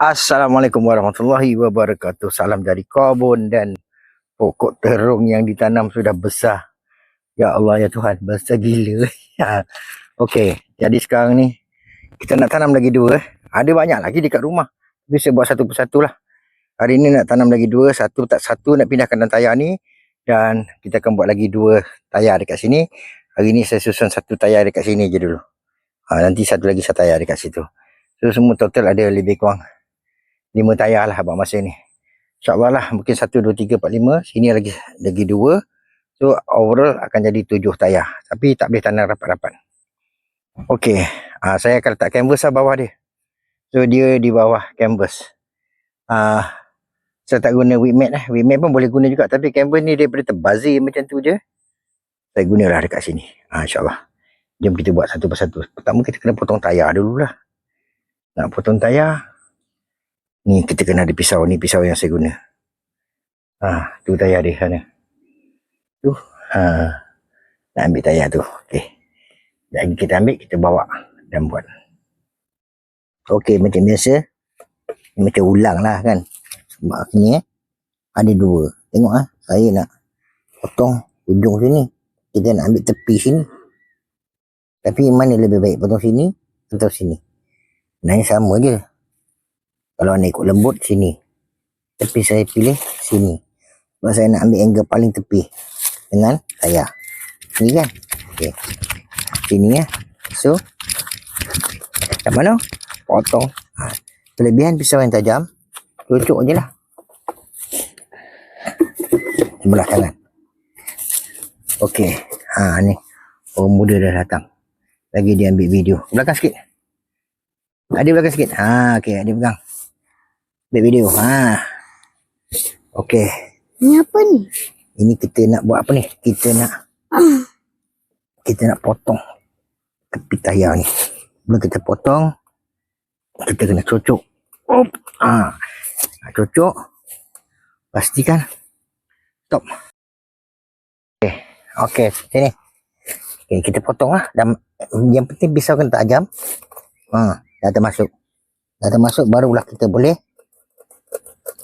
Assalamualaikum warahmatullahi wabarakatuh. Salam dari kebun dan pokok terung yang ditanam sudah besar. Ya Allah ya Tuhan, besar gila. Ya. Okey, jadi sekarang ni kita nak tanam lagi dua. Ada banyak lagi dekat rumah. Bisa buat satu persatu lah. Hari ni nak tanam lagi dua, satu tak satu nak pindahkan dalam tayar ni. Dan kita akan buat lagi dua tayar dekat sini. Hari ni saya susun satu tayar dekat sini je dulu. Ha, nanti satu lagi satu tayar dekat situ. So semua total ada lebih kurang lima tayar lah abang masa ni. InsyaAllah lah mungkin satu, dua, tiga, empat, lima. Sini lagi lagi dua. So overall akan jadi tujuh tayar. Tapi tak boleh tanam rapat-rapat. Okey. Uh, saya akan letak canvas lah bawah dia. So dia di bawah canvas. Uh, saya tak guna whip mat lah. Whip mat pun boleh guna juga. Tapi canvas ni daripada terbazir macam tu je. Saya gunalah dekat sini. Uh, InsyaAllah. Jom kita buat satu persatu. Pertama kita kena potong tayar dulu lah. Nak potong tayar. Ni kita kena ada pisau. Ni pisau yang saya guna. Ah, tu tayar dia sana. Tu. Ha. Nak ambil tayar tu. Okey. Lagi kita ambil, kita bawa dan buat. Okey, macam biasa. Macam ulang lah kan. Sebab ni eh. Ada dua. Tengok ah, Saya nak potong ujung sini. Kita nak ambil tepi sini. Tapi mana lebih baik? Potong sini atau sini? Nah, sama je. Kalau nak ikut lembut, sini. Tapi saya pilih sini. Sebab saya nak ambil angle paling tepi. Dengan saya. Ni kan? Okey. Sini ya. So. Kat mana? Potong. Ha. Kelebihan pisau yang tajam. Cucuk je lah. Sebelah kanan. Okey. Ha ni. Orang muda dah datang. Lagi dia ambil video. Belakang sikit. Adik belakang sikit. Ha, okey, adik pegang. Ambil video. Ha. Okey. Ni apa ni? Ini kita nak buat apa ni? Kita nak kita nak potong tepi tayar ni. Bila kita potong, kita kena cucuk. Op. Ha. Cucuk. Pastikan. Stop. Okey. Okey, sini. Okey, kita potong lah. Dan yang penting pisau kena tajam. Ha, dah termasuk. Dah termasuk barulah kita boleh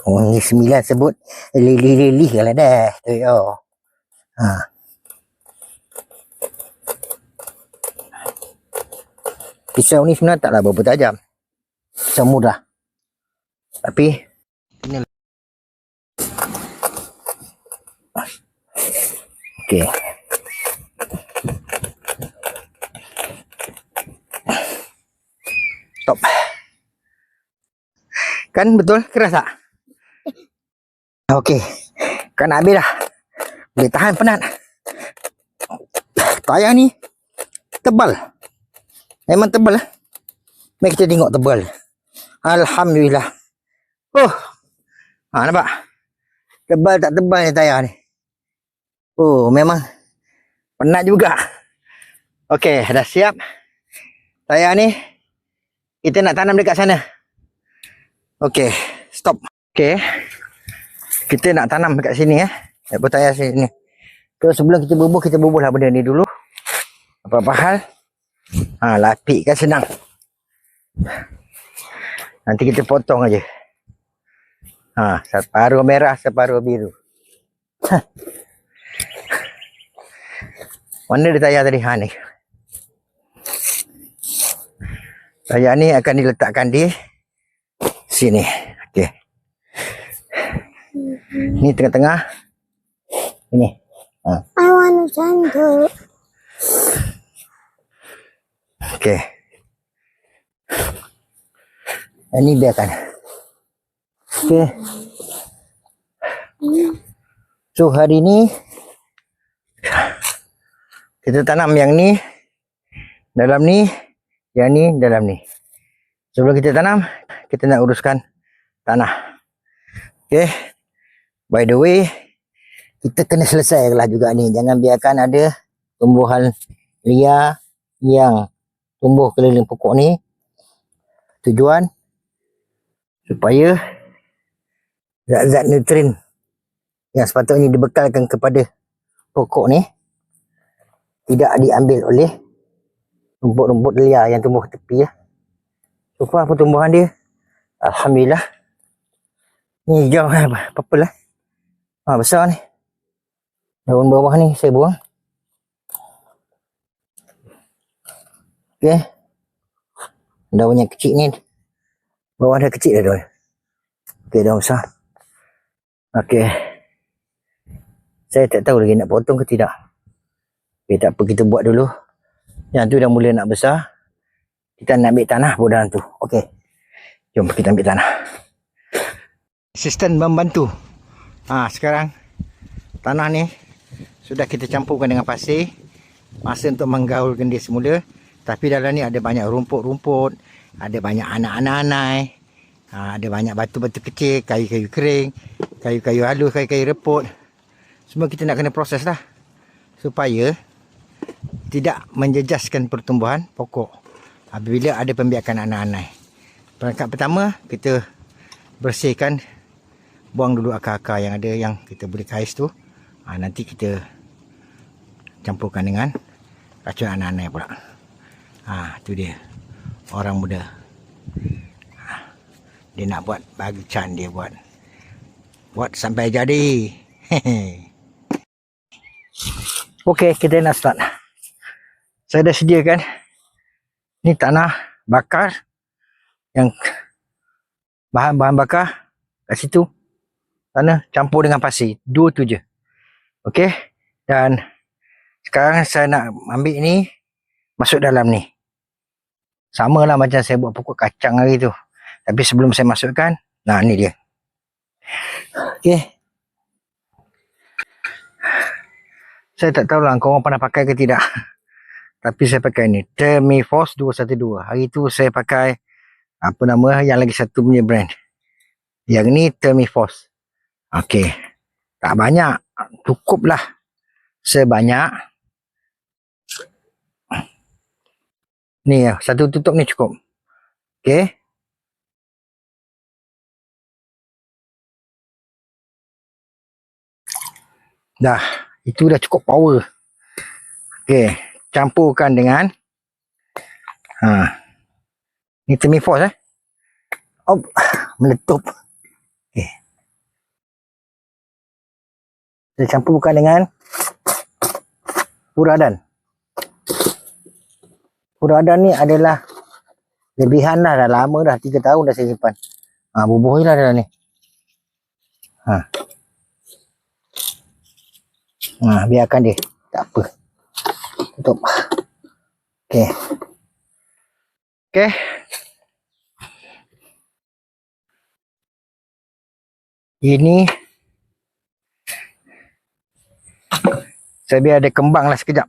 Oh, ni sembilan sebut lili-lili lah dah. Tu yo. Ha. Pisau ni sebenarnya taklah berapa tajam. Pisau mudah. Tapi ini Okey. Stop. Kan betul keras tak? Okey. Kan habis dah. Boleh tahan penat. Tayar ni tebal. Memang tebal lah. Mari kita tengok tebal. Alhamdulillah. Oh. Ha, nampak? Tebal tak tebal ni tayar ni. Oh, memang penat juga. Okey, dah siap. Tayar ni kita nak tanam dekat sana. Okey, stop. Okey. Kita nak tanam dekat sini eh. Nak bertayar sini. So sebelum kita bubuh, kita bubuh lah benda ni dulu. Apa-apa hal. Ha, lapik kan senang. Nanti kita potong aja. Ha, separuh merah, separuh biru. Ha. Mana dia tayar tadi? Ha ni. Tayar ni akan diletakkan di sini. Okey. Ni tengah-tengah. Ini. Ha. I want to sandal. Okey. Ini biarkan. Okey. So hari ni kita tanam yang ni dalam ni, yang ni dalam ni. Sebelum kita tanam, kita nak uruskan tanah. Okey. By the way, kita kena selesai lah juga ni. Jangan biarkan ada tumbuhan liar yang tumbuh keliling pokok ni. Tujuan supaya zat-zat nutrien yang sepatutnya dibekalkan kepada pokok ni tidak diambil oleh rumput-rumput liar yang tumbuh tepi ya. So far pertumbuhan dia Alhamdulillah. Ni hijau eh, purple lah. Ha, besar ni. Daun bawah ni saya buang. Okey. Daun yang kecil ni. Bawah dah kecil dah daun. Okey, daun besar. Okey. Saya tak tahu lagi nak potong ke tidak. Okey, tak apa kita buat dulu. Yang tu dah mula nak besar. Kita nak ambil tanah pun dalam tu. Okey. Jom kita ambil tanah. Asisten membantu. Ha, sekarang tanah ni sudah kita campurkan dengan pasir. Masa untuk menggaulkan dia semula. Tapi dalam ni ada banyak rumput-rumput. Ada banyak anak-anak-anak. Ha, ada banyak batu-batu kecil, kayu-kayu kering, kayu-kayu halus, kayu-kayu reput. Semua kita nak kena proses lah. Supaya tidak menjejaskan pertumbuhan pokok. Apabila ada pembiakan anak-anak. Perangkat pertama, kita bersihkan buang dulu akar-akar yang ada yang kita boleh kais tu. Ha, nanti kita campurkan dengan racun anak-anak pula. Ha, tu dia. Orang muda. Ha, dia nak buat bagi can dia buat. Buat sampai jadi. Okey, kita nak start. Saya dah sediakan ni tanah bakar yang bahan-bahan bakar kat situ. Tanah campur dengan pasir. Dua tu je. Okey. Dan sekarang saya nak ambil ni masuk dalam ni. Sama lah macam saya buat pokok kacang hari tu. Tapi sebelum saya masukkan, nah ni dia. Okey. Saya tak tahu lah pernah pakai ke tidak. Tapi saya pakai ni. Termiforce 212. Hari tu saya pakai apa nama yang lagi satu punya brand. Yang ni Termiforce. Okey. Tak banyak. Cukup lah. Sebanyak. Ni ya. Satu tutup ni cukup. Okey. Dah. Itu dah cukup power. Okey. Campurkan dengan. Ha. Ni Termiforce eh. Oh, meletup. Kita campurkan dengan Puradan. Puradan ni adalah lebihan lah. Dah lama dah. Tiga tahun dah saya simpan. Ha, bubuh lah dalam ni. Ha. Ha, biarkan dia. Tak apa. Tutup. Okey. Okey. Ini saya biar dia kembang lah sekejap.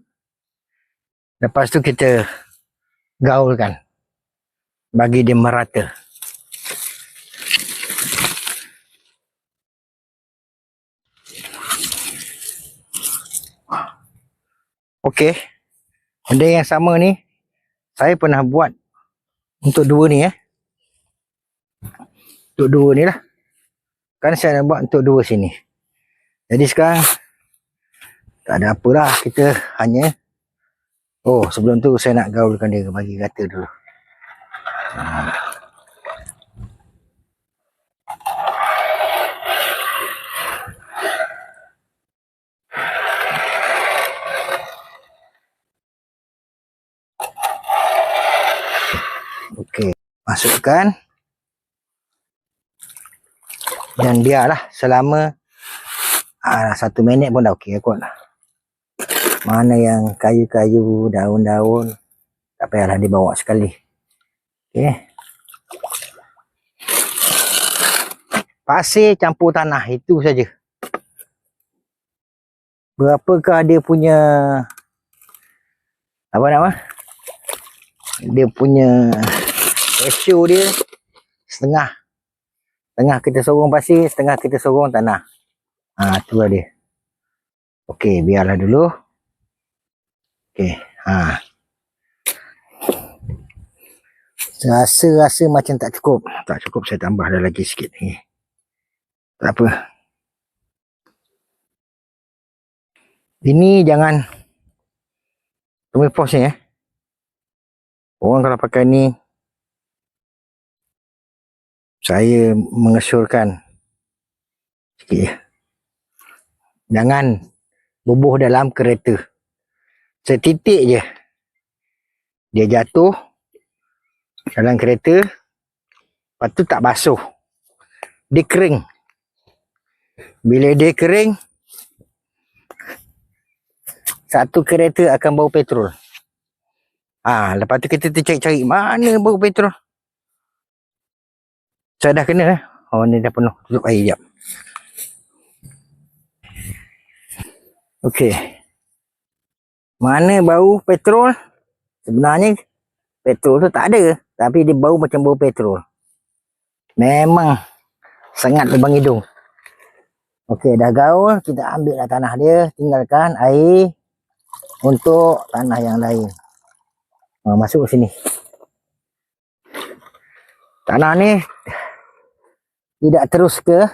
Lepas tu kita gaulkan. Bagi dia merata. Okey. Benda yang sama ni saya pernah buat untuk dua ni eh. Untuk dua ni lah. Kan saya nak buat untuk dua sini. Jadi sekarang tak ada apalah kita hanya Oh sebelum tu saya nak gaulkan dia bagi kata dulu. Okey, masukkan. Dan biarlah selama ah, satu minit pun dah okey kot. Mana yang kayu-kayu, daun-daun, tak payahlah dibawa sekali. Okey. Pasir campur tanah, itu saja. Berapakah dia punya apa nama? Dia punya ratio dia setengah. Setengah kita sorong pasir, setengah kita sorong tanah. Ha, tu lah dia. Okey, biarlah dulu. Okey, ha. Rasa-rasa macam tak cukup. Tak cukup, saya tambah dah lagi sikit ni. Tak apa. Ini jangan Tunggu pos ni eh. Orang kalau pakai ni saya mengesyorkan sikit ya. Jangan bubuh dalam kereta. Setitik je. Dia jatuh dalam kereta. Lepas tu tak basuh. Dia kering. Bila dia kering, satu kereta akan bau petrol. Ah, lepas tu kita tercari-cari mana bau petrol. Saya dah kena eh. Oh ni dah penuh. Tutup air jap. Okey. Mana bau petrol? Sebenarnya petrol tu tak ada. Tapi dia bau macam bau petrol. Memang sangat lubang hidung. Okey, dah gaul. Kita ambil lah tanah dia. Tinggalkan air untuk tanah yang lain. Ha, masuk sini. Tanah ni tidak terus ke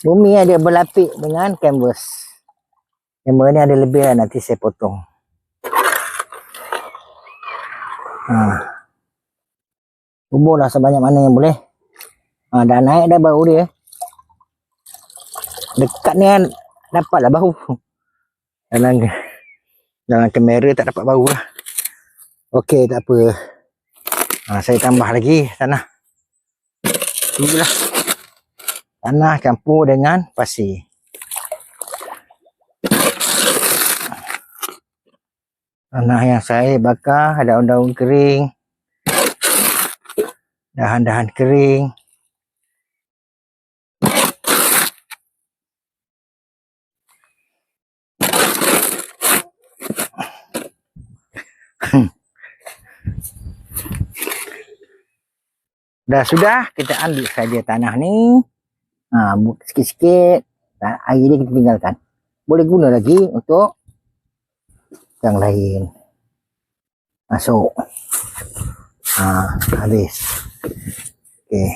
bumi ada berlapik dengan canvas. Canvas ni ada lebih lah nanti saya potong. Ha. Kubur lah sebanyak mana yang boleh. Ha, dah naik dah bau dia. Dekat ni kan dapatlah bau. Dalam dalam kamera tak dapat bau lah. Okey tak apa. Ha, saya tambah lagi tanah. Inilah. Tanah campur dengan pasir. Tanah yang saya bakar daun-daun kering. Dahan-dahan kering. Dah sudah, kita ambil saja tanah ni. Ha, sikit-sikit. Dan air dia kita tinggalkan. Boleh guna lagi untuk yang lain. Masuk. Ha, habis. Okey.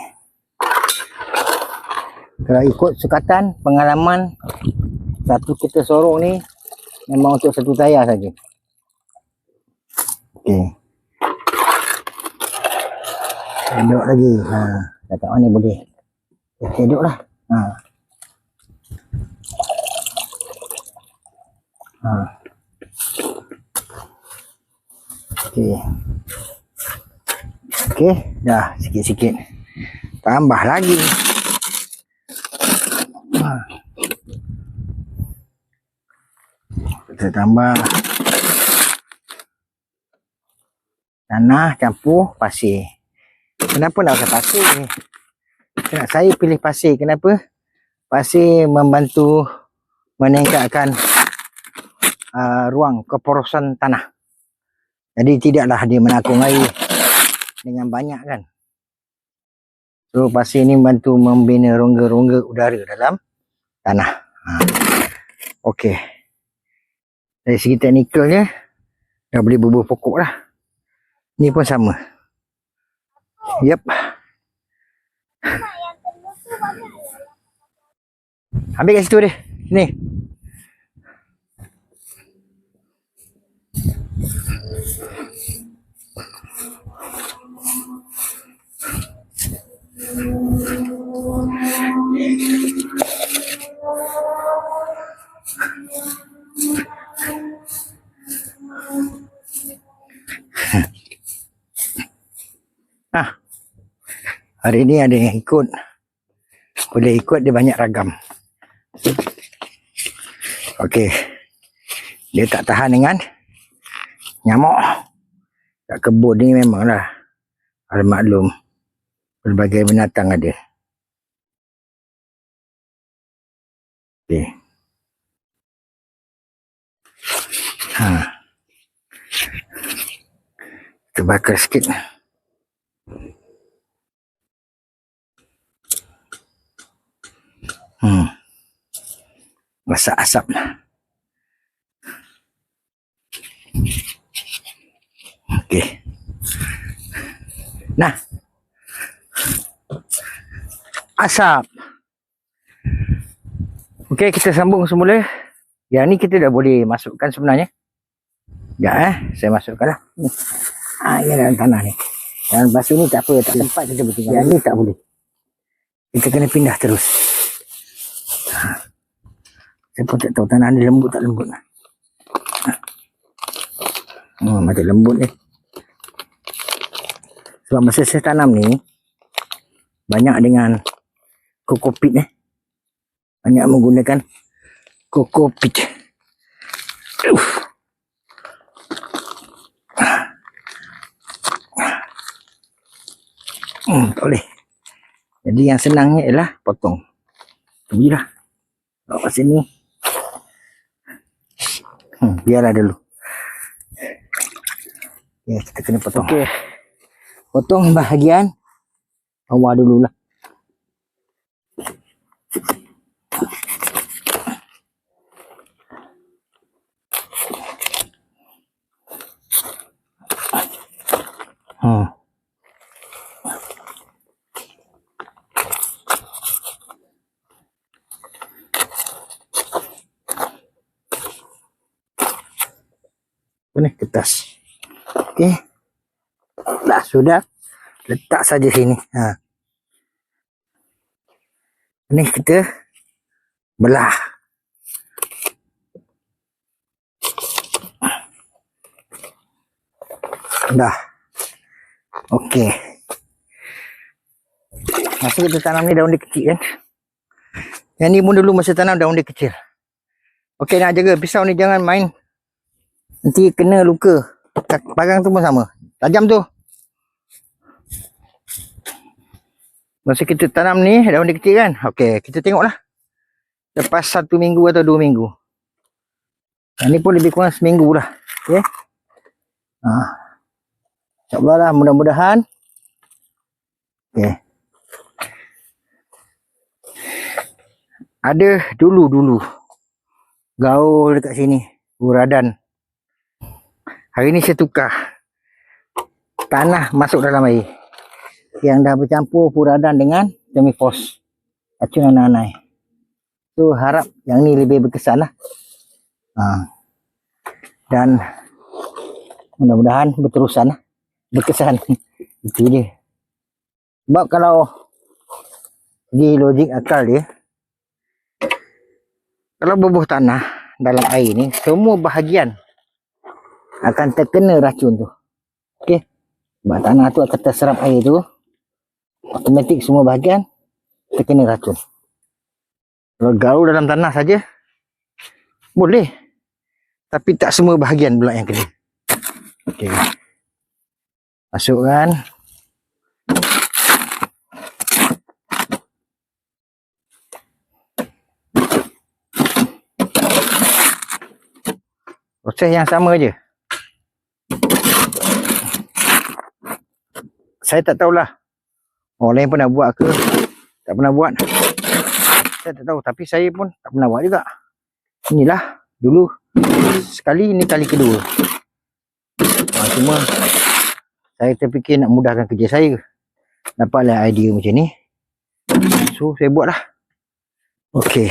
Kalau ikut sukatan, pengalaman satu kita sorong ni memang untuk satu tayar saja. Okey. Duduk lagi. Ha, kat mana boleh. Eh, duduk lah. Ha. Ha. Okey. Okey, dah sikit-sikit. Tambah lagi. Kita tambah tanah campur pasir. Kenapa nak pakai pasir ni? Kenapa saya pilih pasir? Kenapa? Pasir membantu meningkatkan uh, ruang keporosan tanah. Jadi tidaklah dia menakung air dengan banyak kan. So pasir ni membantu membina rongga-rongga udara dalam tanah. Ha. Okey. Dari segi teknikalnya dah boleh bubuh pokok lah. Ni pun sama. Yep. Ambil kat situ dia. Sini. Ah. Hari ni ada yang ikut. Boleh ikut dia banyak ragam. Okey. Dia tak tahan dengan nyamuk. Kat kebun ni memanglah ada maklum berbagai binatang ada. Okey. Ha. Kita bakar sikit. Hmm. Masak asap. Okey. Nah. Asap. Okey, kita sambung semula. Yang ni kita dah boleh masukkan sebenarnya. Ya eh, saya masukkan lah. Ni. Ha, ini dalam tanah ni. Yang basuh ni tak apa, tak tempat kita bertinggal. Yang ni tak boleh. Kita kena pindah terus. Ha. Saya pun tak tahu tanah ni lembut tak lembut. Ha. Oh, macam lembut ni. Sebab masa saya tanam ni, banyak dengan kokopit eh. Banyak menggunakan kokopit. Uff. Hmm, tak boleh. Jadi yang senangnya ialah potong. Pergilah. Bawa kat sini. Hmm, biarlah dulu. Ya, kita kena potong. Okey. Potong bahagian bawah dululah. Hmm. Apa ni? Kertas. Okey. Dah sudah. Letak saja sini. Ha. Ni kita belah. Dah. Okey. Masa kita tanam ni daun dia kecil kan. Yang ni pun dulu masa tanam daun dia kecil. Okey nak jaga pisau ni jangan main. Nanti kena luka. Barang tu pun sama. Tajam tu. Masa kita tanam ni daun dia kecil kan. Okey kita tengoklah. Lepas satu minggu atau dua minggu. Yang ni pun lebih kurang seminggu lah. Okey. Ha. InsyaAllah lah mudah-mudahan. Okey. Ada dulu-dulu. Gaul dekat sini. Uradan. Hari ni saya tukar. Tanah masuk dalam air. Yang dah bercampur puradan dengan temifos. Racun anai. So harap yang ni lebih berkesan lah. Ha. Dan mudah-mudahan berterusan lah. Berkesan. Itu dia. Sebab kalau di logik akal dia. Kalau bubuh tanah dalam air ni. Semua bahagian akan terkena racun tu. Okey. Sebab tanah tu akan terserap air tu. Automatik semua bahagian terkena racun. Kalau gaul dalam tanah saja boleh. Tapi tak semua bahagian pula yang kena. Okey. Masukkan. Proses yang sama je. Saya tak tahulah. Orang lain pernah buat ke? Tak pernah buat. Saya tak tahu. Tapi saya pun tak pernah buat juga. Inilah dulu. Sekali ini kali kedua. Ha, cuma saya terfikir nak mudahkan kerja saya. Dapatlah idea macam ni. So saya buatlah. Okey.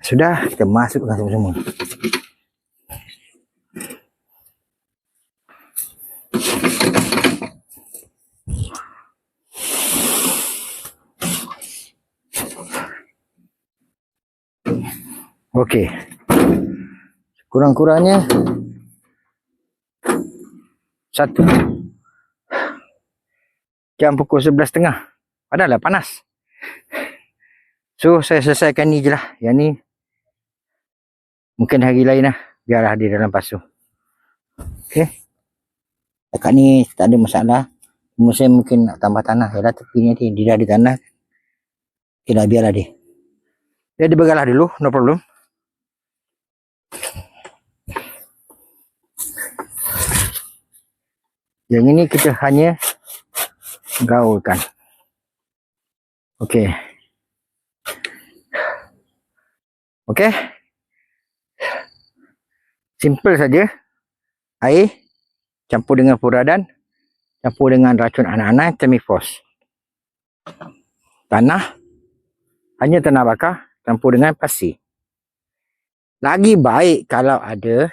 Sudah kita masukkan semua-semua. Okey. Kurang-kurangnya satu jam pukul 11.30. Padahal panas. So saya selesaikan ni je lah. Yang ni mungkin hari lain lah. Biarlah di dalam pasu. Okey. Dekat ni tak ada masalah. Cuma saya mungkin nak tambah tanah. Yalah tepi ni dia dah ada tanah. Okay dah biarlah dia. Dia dibagalah dulu. No problem. Yang ini kita hanya gaulkan. Okey. Okey. Simple saja. Air campur dengan furadan, campur dengan racun anak-anak temifos. Tanah hanya tanah bakar campur dengan pasir. Lagi baik kalau ada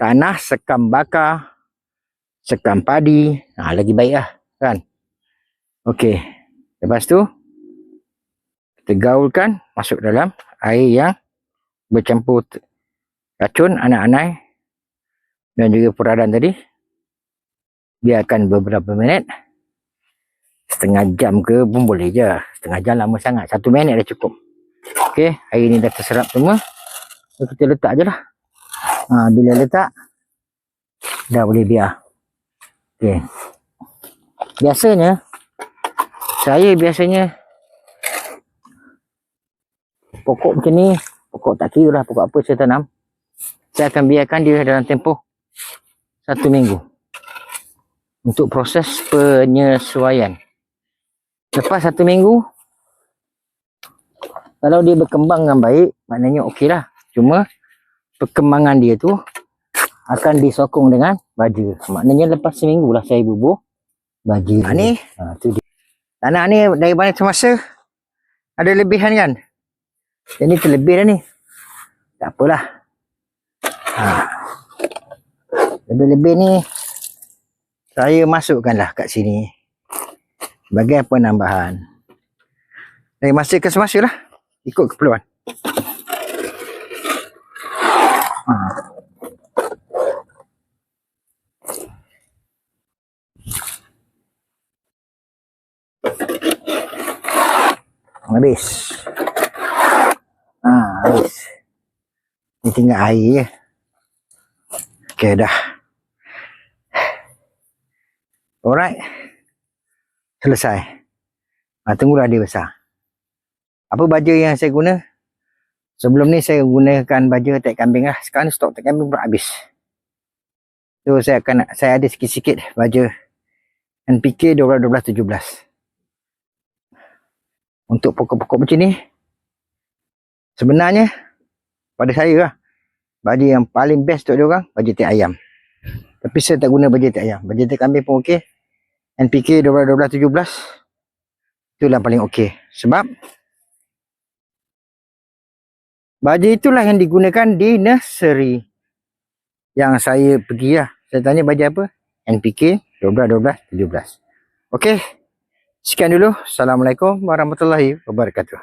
tanah sekam bakar sekam padi. Ha, lagi baik lah kan. Okey. Lepas tu kita gaulkan masuk dalam air yang bercampur racun anak-anak dan juga peradan tadi. Biarkan beberapa minit. Setengah jam ke pun boleh je. Setengah jam lama sangat. Satu minit dah cukup. Okey. Air ni dah terserap semua. So, kita letak je lah. Ha, bila letak. Dah boleh biar. Okey. Biasanya. Saya biasanya. Pokok macam ni. Pokok tak kira lah pokok apa saya tanam. Saya akan biarkan dia dalam tempoh. Satu minggu. Untuk proses penyesuaian. Lepas satu minggu. Kalau dia berkembang dengan baik. Maknanya okey lah. Cuma. Perkembangan dia tu. Akan disokong dengan baja. Maknanya lepas seminggu lah saya bubuh. Baja. Ha, ni. Ha, tu dia. Tanah ni daripada semasa. Ada lebihan kan. Yang ni terlebih dah ni. Tak apalah. Ha. Lebih-lebih ni. Saya masukkanlah kat sini. Sebagai penambahan. Dari masa ke semasa lah. Ikut keperluan. Habis. Ha, habis. Ni tinggal air je. Okey dah. Alright. Selesai. Ha, tunggulah dia besar. Apa baja yang saya guna? Sebelum ni saya gunakan baja tek kambing lah. Sekarang stok tek kambing pun habis. So saya akan saya ada sikit-sikit baja NPK 12 12 17. Untuk pokok-pokok macam ni sebenarnya pada saya lah baju yang paling best untuk dia orang baju tek ayam. Tapi saya tak guna baju tek ayam. Baju tek kambing pun okey. NPK 12 12 17 itulah paling okey. Sebab baju itulah yang digunakan di nursery yang saya pergi lah. Saya tanya baju apa? NPK 12 12 17. Okey. Sekian dulu. Assalamualaikum warahmatullahi wabarakatuh.